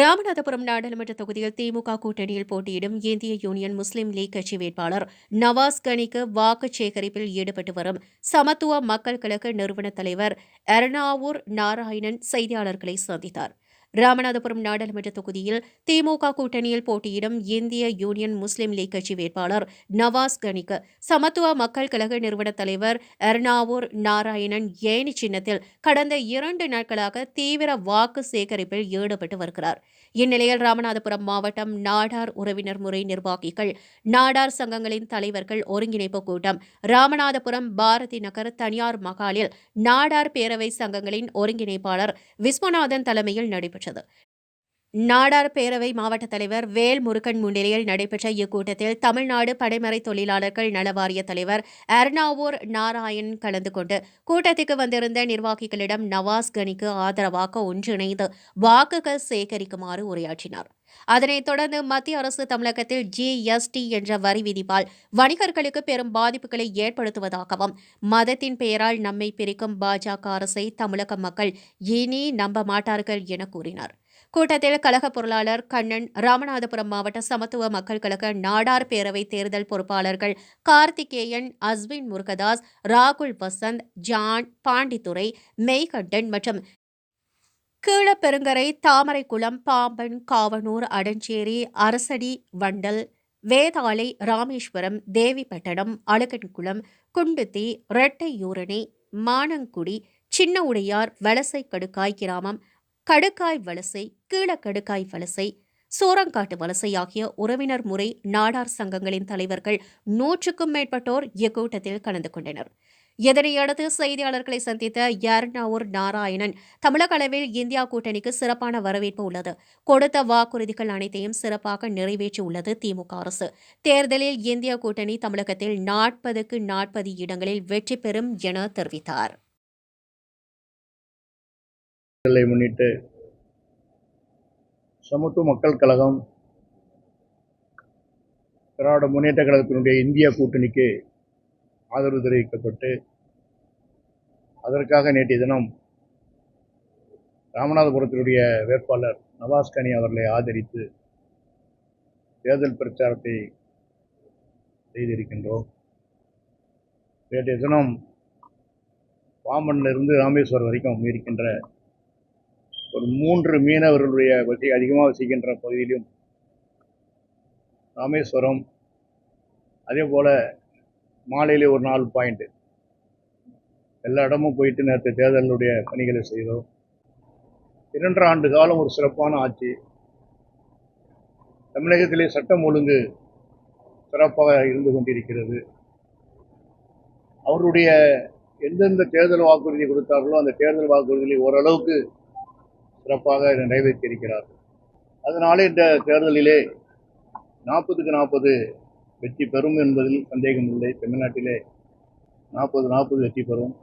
ராமநாதபுரம் நாடாளுமன்ற தொகுதியில் திமுக கூட்டணியில் போட்டியிடும் இந்திய யூனியன் முஸ்லீம் லீக் கட்சி வேட்பாளர் நவாஸ் கனிக்கு வாக்கு சேகரிப்பில் ஈடுபட்டு வரும் சமத்துவ மக்கள் கழக நிறுவன தலைவர் எர்ணாவூர் நாராயணன் செய்தியாளர்களை சந்தித்தார். ராமநாதபுரம் நாடாளுமன்ற தொகுதியில் திமுக கூட்டணியில் போட்டியிடும் இந்திய யூனியன் முஸ்லீம் லீக் கட்சி வேட்பாளர் நவாஸ் கனிக்கு சமத்துவ மக்கள் கழக நிறுவன தலைவர் எர்ணாவூர் நாராயணன் ஏணி சின்னத்தில் கடந்த இரண்டு நாட்களாக தீவிர வாக்கு சேகரிப்பில் ஈடுபட்டு வருகிறார். இந்நிலையில் ராமநாதபுரம் மாவட்டம் நாடார் உறவினர் முறை நிர்வாகிகள் நாடார் சங்கங்களின் தலைவர்கள் ஒருங்கிணைப்பு கூட்டம் ராமநாதபுரம் பாரதி நகர் தனியார் மகாலில் நாடார் பேரவை சங்கங்களின் ஒருங்கிணைப்பாளர் விஸ்வநாதன் தலைமையில் நடைபெற்றது. സംരക്ഷിച്ചത് நாடார் பேரவை மாவட்ட தலைவர் வேல் முருகன் முன்னிலையில் நடைபெற்ற இக்கூட்டத்தில் தமிழ்நாடு படைமறை தொழிலாளர்கள் நலவாரிய தலைவர் அர்ணாவூர் நாராயண் கலந்து கொண்டு கூட்டத்துக்கு வந்திருந்த நிர்வாகிகளிடம் நவாஸ் கனிக்கு ஆதரவாக ஒன்றிணைந்து வாக்குகள் சேகரிக்குமாறு உரையாற்றினார். அதனைத் தொடர்ந்து மத்திய அரசு தமிழகத்தில் ஜிஎஸ்டி என்ற வரி விதிப்பால் வணிகர்களுக்கு பெரும் பாதிப்புகளை ஏற்படுத்துவதாகவும் மதத்தின் பெயரால் நம்மை பிரிக்கும் பாஜக அரசை தமிழக மக்கள் இனி நம்ப மாட்டார்கள் என கூறினார். கூட்டத்தில் கழக பொருளாளர் கண்ணன் ராமநாதபுரம் மாவட்ட சமத்துவ மக்கள் கழக நாடார் பேரவை தேர்தல் பொறுப்பாளர்கள் கார்த்திகேயன் அஸ்வின் முருகதாஸ் ராகுல் வசந்த் ஜான் பாண்டித்துறை மெய்கண்டன் மற்றும் கீழப்பெருங்கரை தாமரைக்குளம் பாம்பன் காவனூர் அடஞ்சேரி அரசடி வண்டல் வேதாளை ராமேஸ்வரம் தேவிப்பட்டணம் அழகன்குளம் குண்டுத்தி ரெட்டையூரணி மானங்குடி சின்ன உடையார் வலசை கடுக்காய் கிராமம் கடுக்காய் வலசை கீழக்கடுக்காய் வலசை சோரங்காட்டு வலசை ஆகிய உறவினர் முறை நாடார் சங்கங்களின் தலைவர்கள் நூற்றுக்கும் மேற்பட்டோர் இக்கூட்டத்தில் கலந்து கொண்டனர். இதனையடுத்து செய்தியாளர்களை சந்தித்த எர்ணாவூர் நாராயணன் தமிழக அளவில் இந்தியா கூட்டணிக்கு சிறப்பான வரவேற்பு உள்ளது. கொடுத்த வாக்குறுதிகள் அனைத்தையும் சிறப்பாக நிறைவேற்றியுள்ளது திமுக அரசு. தேர்தலில் இந்தியா கூட்டணி தமிழகத்தில் நாற்பதுக்கு நாற்பது இடங்களில் வெற்றி பெறும் என தெரிவித்தார். தேர்தலை முன்னிட்டு சமத்துவ மக்கள் கழகம் திராவிட முன்னேற்ற கழகத்தினுடைய இந்திய கூட்டணிக்கு ஆதரவு தெரிவிக்கப்பட்டு அதற்காக நேற்றைய தினம் ராமநாதபுரத்தினுடைய வேட்பாளர் நவாஸ் கனி அவர்களை ஆதரித்து தேர்தல் பிரச்சாரத்தை செய்திருக்கின்றோம். நேற்றைய தினம் பாம்பனிலிருந்து ராமேஸ்வரம் வரைக்கும் இருக்கின்ற ஒரு மூன்று மீனவர்களுடைய வசி அதிகமாக வசிக்கின்ற பகுதியிலும் ராமேஸ்வரம் அதே போல் மாலையிலே ஒரு நாலு பாயிண்ட்டு எல்லா இடமும் போயிட்டு நேற்று தேர்தலுடைய பணிகளை செய்தோம். இரண்டரை ஆண்டு காலம் ஒரு சிறப்பான ஆட்சி. தமிழகத்திலே சட்டம் ஒழுங்கு சிறப்பாக இருந்து கொண்டிருக்கிறது. அவருடைய எந்தெந்த தேர்தல் வாக்குறுதி கொடுத்தார்களோ அந்த தேர்தல் வாக்குறுதியில் ஓரளவுக்கு சிறப்பாக நிறைவேற்றியிருக்கிறார் அதனாலே இந்த தேர்தலிலே நாற்பதுக்கு நாற்பது வெற்றி பெறும் என்பதில் சந்தேகமில்லை. தமிழ்நாட்டிலே நாற்பது நாற்பது வெற்றி பெறும்.